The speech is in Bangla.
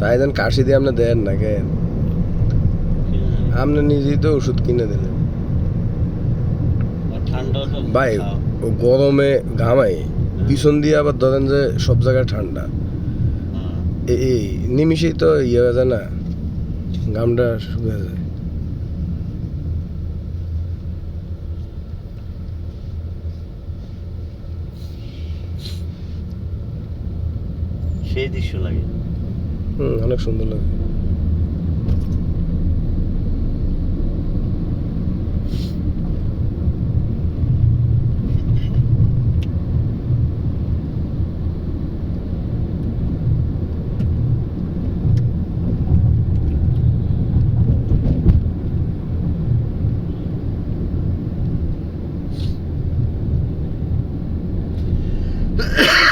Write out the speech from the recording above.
তাই দেন কাশি দিয়ে আপনি দেন না কেন? আপনি নিজেই তো ওষুধ কিনে দিলেন। ভাই ও গরমে ঘামাই পিছন দিয়ে আবার ধরেন যে সব জায়গায় ঠান্ডা। এ- এই নিমিষেই তো ইয়ে হয়ে যায় না ঘামটা শুকিয়ে যায়। সেই দৃশ্য লাগে। হুম অনেক সুন্দর লাগে Yeah.